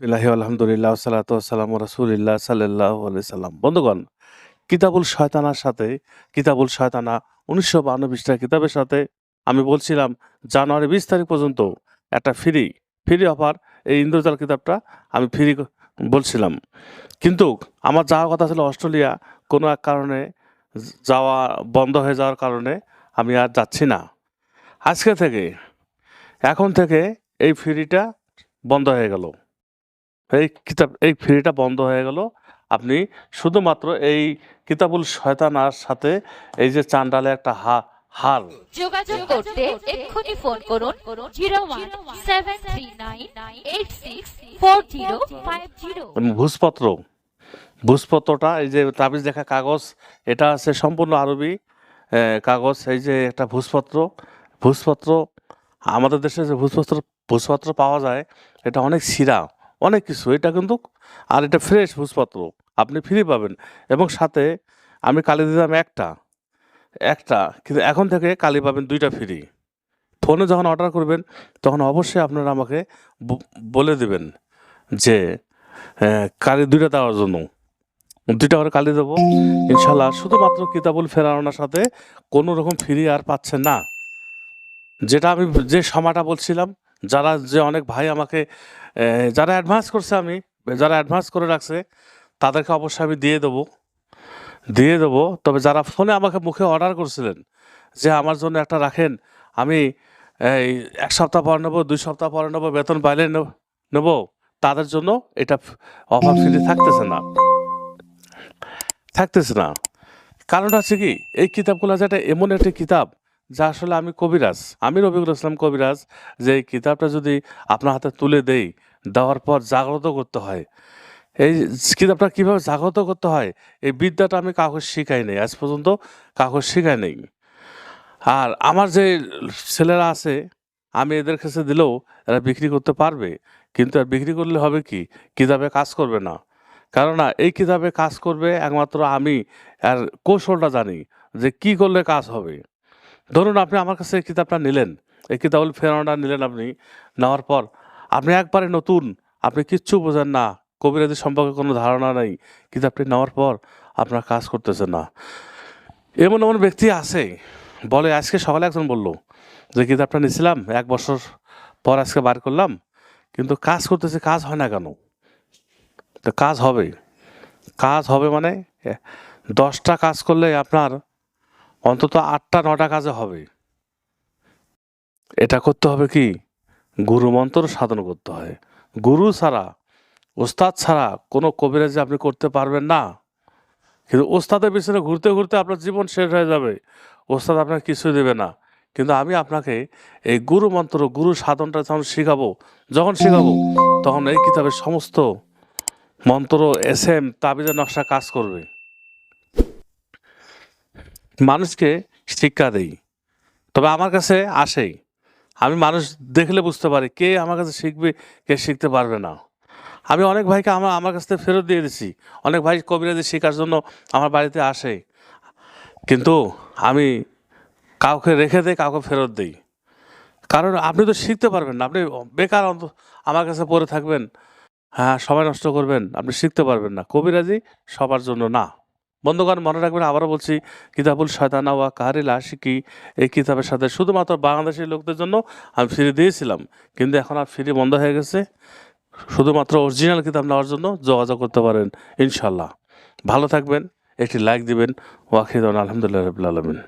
বিসমিল্লাহি আলহামদুলিল্লাহ সালাত সালাম রাসুলিল্লাহ সাল্লাহ সাল্লাম। বন্ধুগণ, কিতাবুল শয়তানার সাথে, কিতাবুল শয়তানা উনিশশো বান্ন কিতাবের সাথে আমি বলছিলাম, জানুয়ারি বিশ তারিখ পর্যন্ত একটা ফ্রি ফ্রি অফার এই ইন্দ্রজাল কিতাবটা আমি ফ্রি বলছিলাম। কিন্তু আমার যাওয়ার কথা ছিল অস্ট্রেলিয়া, কোনো এক কারণে যাওয়া বন্ধ হয়ে যাওয়ার কারণে আমি আর যাচ্ছি না। আজকে থেকে, এখন থেকে এই ফ্রিটা বন্ধ হয়ে গেল। এই কিতাব এই ফ্রিটা বন্ধ হয়ে গেল। আপনি শুধুমাত্র এই কিতাবুল শয়তানার সাথে এই যে চান্ডালে একটা হা হার যোগাযোগ করতে এক্ষুনি ফোন করুন zero one seven three nine eight six four zero five zero. এবং ভূষপত্র ভূষপত্রটা এই যে তাবিজ লেখা কাগজ এটা আছে সম্পূর্ণ আরবি কাগজ এই যে একটা ভূষপত্র ভূষপত্র আমাদের দেশে যে ভূষপত্র ভূষপত্র পাওয়া যায় এটা অনেক সিরা অনেক কিছু। এটা কিন্তু, আর এটা ফ্রেশ ভূষপত্র আপনি ফ্রি পাবেন। এবং সাথে আমি কালি দিলাম একটা একটা, কিন্তু এখন থেকে কালি পাবেন দুইটা ফ্রি ফোনে যখন অর্ডার করবেন, তখন অবশ্যই আপনারা আমাকে বলে দেবেন যে কালি দুইটা দেওয়ার জন্য। দুইটা করে কালি দেবো। ইনশাল্লাহ শুধুমাত্র কিতাবুল ফেরানোর সাথে কোনো রকম ফ্রি আর পাচ্ছেন না। যেটা আমি যে সময়টা বলছিলাম, যারা যে অনেক ভাই আমাকে যারা অ্যাডভান্স করছে আমি, যারা অ্যাডভান্স করে রাখছে, তাদেরকে অবশ্যই আমি দিয়ে দেবো। দিয়ে দেবো। তবে যারা ফোনে আমাকে মুখে অর্ডার করছিলেন যে আমার জন্য একটা রাখেন, আমি এই এক সপ্তাহ পরে নেব, দুই সপ্তাহ পরে নেব, বেতন পাইলে নেব- তাদের জন্য এটা অফার ফ্রি থাকতেছে না। থাকতেছে না। কারণটা হচ্ছে কি, এই কিতাবগুলো যেটা এমন একটি কিতাব, যা আসলে আমি কবিরাজ, আমি রবিউল ইসলাম কবিরাজ, যে এই কিতাবটা যদি আপনার হাতে তুলে দেই দেওয়ার পর জাগ্রত করতে হয়। এই কিতাবটা কীভাবে জাগ্রত করতে হয়? এই বিদ্যাটা আমি কাউকে শিখাই নেই, আজ পর্যন্ত কাউকে শিখাই নেই। আর আমার যে ছেলেরা আছে, আমি এদের কাছে দিলেও এরা বিক্রি করতে পারবে, কিন্তু আর বিক্রি করলে হবে কি? কিতাবে কাজ করবে না। কেননা এই কিতাবে কাজ করবে একমাত্র আমি আর কৌশলটা জানি যে কি করলে কাজ হবে। ধরুন আপনি আমার কাছে এই কিতাবটা নিলেন, এই কিতাবুল ফেরানোটা নিলেন আপনি, নেওয়ার পর আপনি একবারে নতুন, আপনি কিচ্ছু বোঝেন না। কবিরাজি সম্পর্কে কোনো ধারণা নেই কিতাবটি নেওয়ার পর আপনার কাজ করতেছেন না। এমন এমন ব্যক্তি আছে, বলে আজকে সকালে একজন বলল যে, কিতাবটা নিয়েছিলাম এক বছর পর আজকে বার করলাম, কিন্তু কাজ করতেছে, কাজ হয় না কেন? তো কাজ হবে। কাজ হবে মানে দশটা কাজ করলে আপনার অন্তত আটটা, নটা কাজে হবে। এটা করতে হবে কি? গুরু মন্ত্র সাধন করতে হয়। গুরু ছাড়া, ওস্তাদ ছাড়া কোনো কবিরাজি আপনি করতে পারবেন না। কিন্তু ওস্তাদের পিছনে ঘুরতে ঘুরতে আপনার জীবন শেষ হয়ে যাবে। ওস্তাদ আপনাকে কিছুই দেবে না। কিন্তু আমি আপনাকে এই গুরু মন্ত্র গুরু সাধনটা যখন শিখাবো, যখন শেখাবো, তখন এই কিতাবের সমস্ত মন্ত্র এস এম তাবিজের নকশা কাজ করবে। মানুষকে শিক্ষা দেই। তবে আমার কাছে আসেই। আমি মানুষ দেখলে বুঝতে পারি কে আমার কাছে শিখবে, কে শিখতে পারবে না। আমি অনেক ভাইকে আমার আমার কাছ থেকে ফেরত দিয়ে দিছি। অনেক ভাই কবিরাজি শেখার জন্য আমার বাড়িতে আসে। কিন্তু আমি কাউকে রেখে দেই, কাউকে ফেরত দিই। কারণ আপনি তো শিখতে পারবেন না। আপনি বেকার অন্ত, আমার কাছে পড়ে থাকবেন। হ্যাঁ সময় নষ্ট করবেন। আপনি শিখতে পারবেন না। কবিরাজি সবার জন্য না। বন্ধুগণ, মনে রাখবেন, আবারও বলছি, কিতাবুল শয়তানা ওয়া কাহারিল লাশিকি এই কিতাবের সাথে শুধুমাত্র বাংলাদেশের লোকদের জন্য আমি ফ্রি দিয়েছিলাম, কিন্তু এখন আর ফ্রি বন্ধ হয়ে গেছে। শুধুমাত্র অরিজিনাল কিতাব নেওয়ার জন্য যোগাযোগ করতে পারেন ইনশাল্লাহ ভালো থাকবেন, একটি লাইক দিবেন ওয়াকিদ আলহামদুলিল্লাহ রবিল আলমিন।